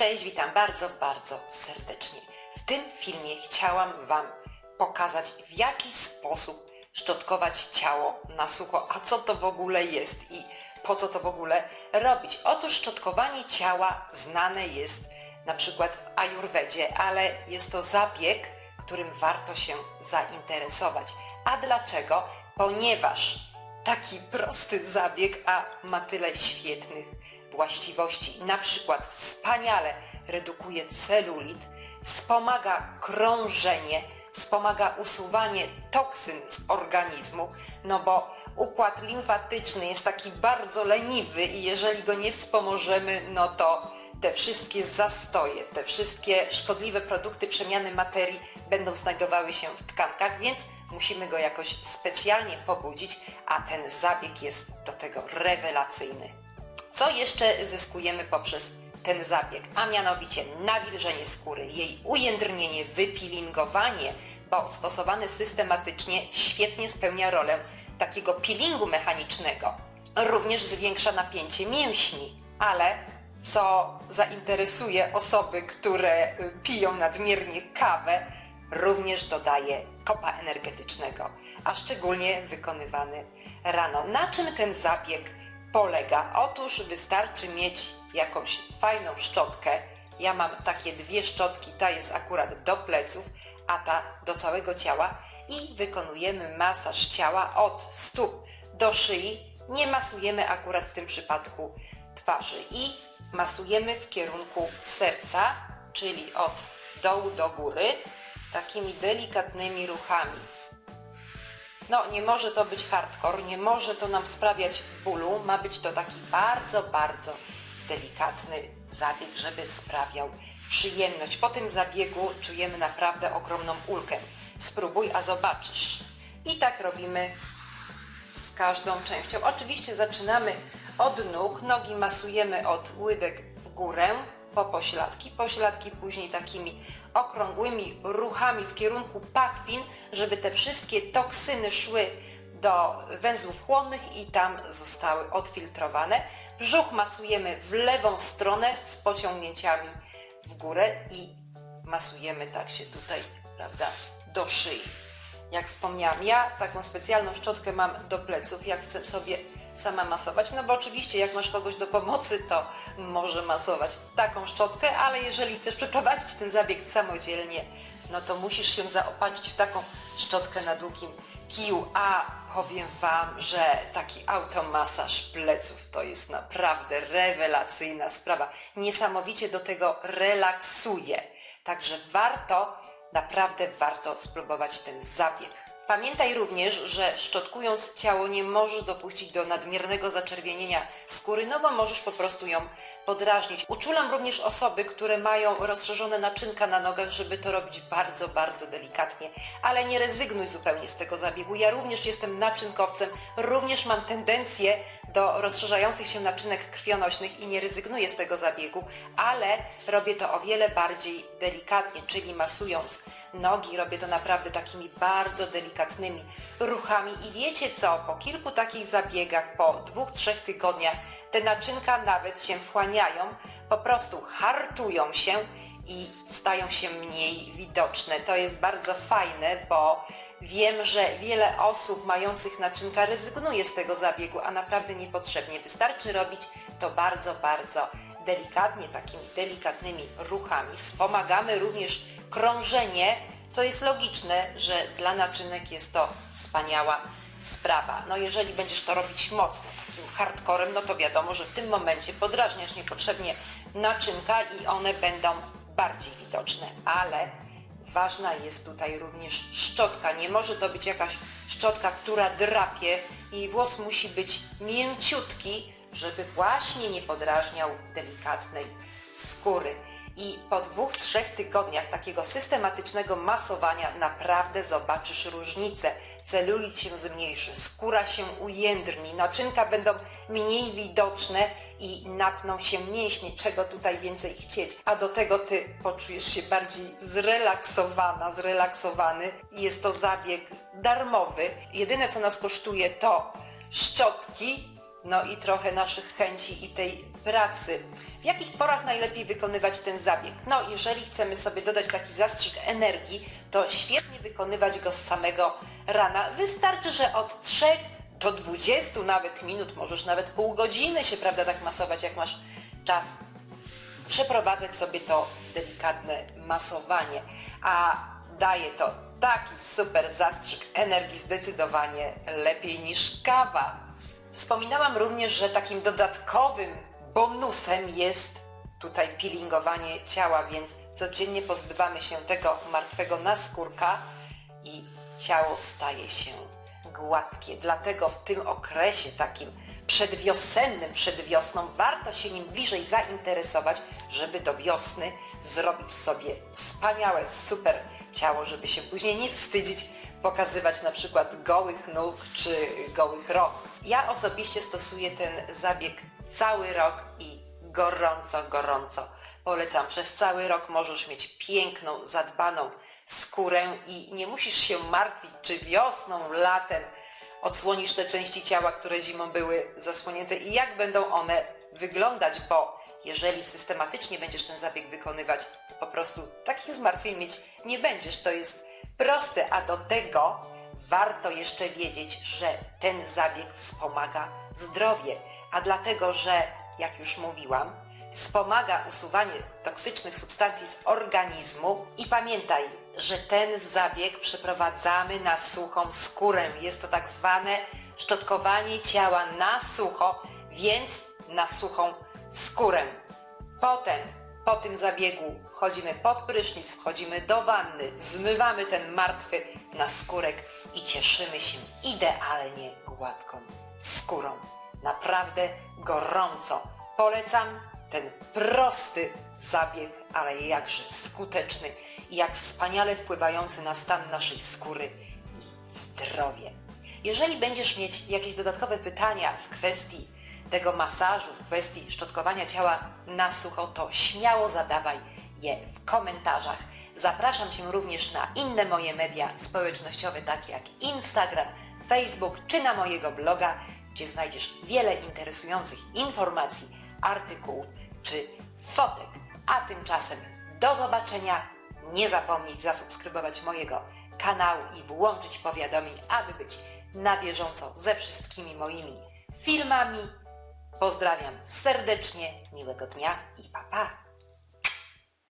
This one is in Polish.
Cześć, witam bardzo, bardzo serdecznie. W tym filmie chciałam Wam pokazać, w jaki sposób szczotkować ciało na sucho, a co to w ogóle jest i po co to w ogóle robić. Otóż szczotkowanie ciała znane jest na przykład w ajurwedzie, ale jest to zabieg, którym warto się zainteresować. A dlaczego? Ponieważ taki prosty zabieg, a ma tyle świetnych właściwości. Na przykład wspaniale redukuje celulit, wspomaga krążenie, wspomaga usuwanie toksyn z organizmu, no bo układ limfatyczny jest taki bardzo leniwy i jeżeli go nie wspomożemy, no to te wszystkie zastoje, te wszystkie szkodliwe produkty przemiany materii będą znajdowały się w tkankach, więc musimy go jakoś specjalnie pobudzić, a ten zabieg jest do tego rewelacyjny. Co jeszcze zyskujemy poprzez ten zabieg? A mianowicie nawilżenie skóry, jej ujędrnienie, wypilingowanie, bo stosowany systematycznie świetnie spełnia rolę takiego peelingu mechanicznego. Również zwiększa napięcie mięśni, ale co zainteresuje osoby, które y, piją nadmiernie kawę, również dodaje kopa energetycznego, a szczególnie wykonywany rano. Na czym ten zabieg polega? Otóż wystarczy mieć jakąś fajną szczotkę. Ja mam takie dwie szczotki, ta jest akurat do pleców, a ta do całego ciała i wykonujemy masaż ciała od stóp do szyi. Nie masujemy akurat w tym przypadku twarzy i masujemy w kierunku serca, czyli od dołu do góry, takimi delikatnymi ruchami. No, nie może to być hardcore, nie może to nam sprawiać bólu, ma być to taki bardzo, bardzo delikatny zabieg, żeby sprawiał przyjemność. Po tym zabiegu czujemy naprawdę ogromną ulgę. Spróbuj, a zobaczysz. I tak robimy z każdą częścią. Oczywiście zaczynamy od nóg, nogi masujemy od łydek w górę, po pośladki, pośladki później takimi okrągłymi ruchami w kierunku pachwin, żeby te wszystkie toksyny szły do węzłów chłonnych i tam zostały odfiltrowane. Brzuch masujemy w lewą stronę z pociągnięciami w górę i masujemy tak się tutaj, prawda, do szyi. Jak wspomniałam, ja taką specjalną szczotkę mam do pleców, jak chcę sobie sama masować, no bo oczywiście jak masz kogoś do pomocy, to może masować taką szczotkę, ale jeżeli chcesz przeprowadzić ten zabieg samodzielnie, no to musisz się zaopatrzyć w taką szczotkę na długim kiju, a powiem Wam, że taki automasaż pleców to jest naprawdę rewelacyjna sprawa. Niesamowicie do tego relaksuje. Także warto, naprawdę warto spróbować ten zabieg. Pamiętaj również, że szczotkując ciało nie możesz dopuścić do nadmiernego zaczerwienienia skóry, no bo możesz po prostu ją podrażnić. Uczulam również osoby, które mają rozszerzone naczynka na nogach, żeby to robić bardzo, bardzo delikatnie, ale nie rezygnuj zupełnie z tego zabiegu. Ja również jestem naczynkowcem, również mam tendencję do rozszerzających się naczynek krwionośnych i nie rezygnuję z tego zabiegu, ale robię to o wiele bardziej delikatnie, czyli masując nogi, robię to naprawdę takimi bardzo delikatnymi ruchami. I wiecie co, po kilku takich zabiegach, po dwóch, trzech tygodniach te naczynka nawet się wchłaniają, po prostu hartują się i stają się mniej widoczne. To jest bardzo fajne, bo wiem, że wiele osób mających naczynka rezygnuje z tego zabiegu, a naprawdę niepotrzebnie. Wystarczy robić to bardzo, bardzo delikatnie, takimi delikatnymi ruchami. Wspomagamy również krążenie, co jest logiczne, że dla naczynek jest to wspaniała sprawa. No jeżeli będziesz to robić mocno, takim hardcorem, no to wiadomo, że w tym momencie podrażniasz niepotrzebnie naczynka i one będą bardziej widoczne, ale ważna jest tutaj również szczotka. Nie może to być jakaś szczotka, która drapie i włos musi być mięciutki, żeby właśnie nie podrażniał delikatnej skóry. I po dwóch, trzech tygodniach takiego systematycznego masowania naprawdę zobaczysz różnicę. Celulit się zmniejszy, skóra się ujędrni, naczynka będą mniej widoczne i napną się mięśnie, czego tutaj więcej chcieć. A do tego ty poczujesz się bardziej zrelaksowana, zrelaksowany. Jest to zabieg darmowy. Jedyne co nas kosztuje to szczotki no i trochę naszych chęci i tej pracy. W jakich porach najlepiej wykonywać ten zabieg? No, jeżeli chcemy sobie dodać taki zastrzyk energii, to świetnie wykonywać go z samego rana. Wystarczy, że od 3 do 20 nawet minut, możesz nawet pół godziny się, prawda, tak masować, jak masz czas przeprowadzać sobie to delikatne masowanie, a daje to taki super zastrzyk energii zdecydowanie lepiej niż kawa. Wspominałam również, że takim dodatkowym bonusem jest tutaj peelingowanie ciała, więc codziennie pozbywamy się tego martwego naskórka i ciało staje się gładkie. Dlatego w tym okresie takim przedwiosennym, przed wiosną warto się nim bliżej zainteresować, żeby do wiosny zrobić sobie wspaniałe, super ciało, żeby się później nie wstydzić pokazywać na przykład gołych nóg czy gołych rąk. Ja osobiście stosuję ten zabieg cały rok i gorąco, gorąco polecam. Przez cały rok możesz mieć piękną, zadbaną skórę i nie musisz się martwić, czy wiosną, latem odsłonisz te części ciała, które zimą były zasłonięte i jak będą one wyglądać, bo jeżeli systematycznie będziesz ten zabieg wykonywać, po prostu takich zmartwień mieć nie będziesz. To jest proste, a do tego warto jeszcze wiedzieć, że ten zabieg wspomaga zdrowie, a dlatego, że jak już mówiłam, wspomaga usuwanie toksycznych substancji z organizmu i pamiętaj, że ten zabieg przeprowadzamy na suchą skórę. Jest to tak zwane szczotkowanie ciała na sucho, więc na suchą skórę. Potem, po tym zabiegu wchodzimy pod prysznic, wchodzimy do wanny, zmywamy ten martwy naskórek i cieszymy się idealnie gładką skórą. Naprawdę gorąco polecam ten prosty zabieg, ale jakże skuteczny i jak wspaniale wpływający na stan naszej skóry i zdrowie. Jeżeli będziesz mieć jakieś dodatkowe pytania w kwestii tego masażu, w kwestii szczotkowania ciała na sucho, to śmiało zadawaj je w komentarzach. Zapraszam Cię również na inne moje media społecznościowe, takie jak Instagram, Facebook czy na mojego bloga, gdzie znajdziesz wiele interesujących informacji, artykułów czy fotek. A tymczasem do zobaczenia. Nie zapomnij zasubskrybować mojego kanału i włączyć powiadomień, aby być na bieżąco ze wszystkimi moimi filmami. Pozdrawiam serdecznie, miłego dnia i pa pa!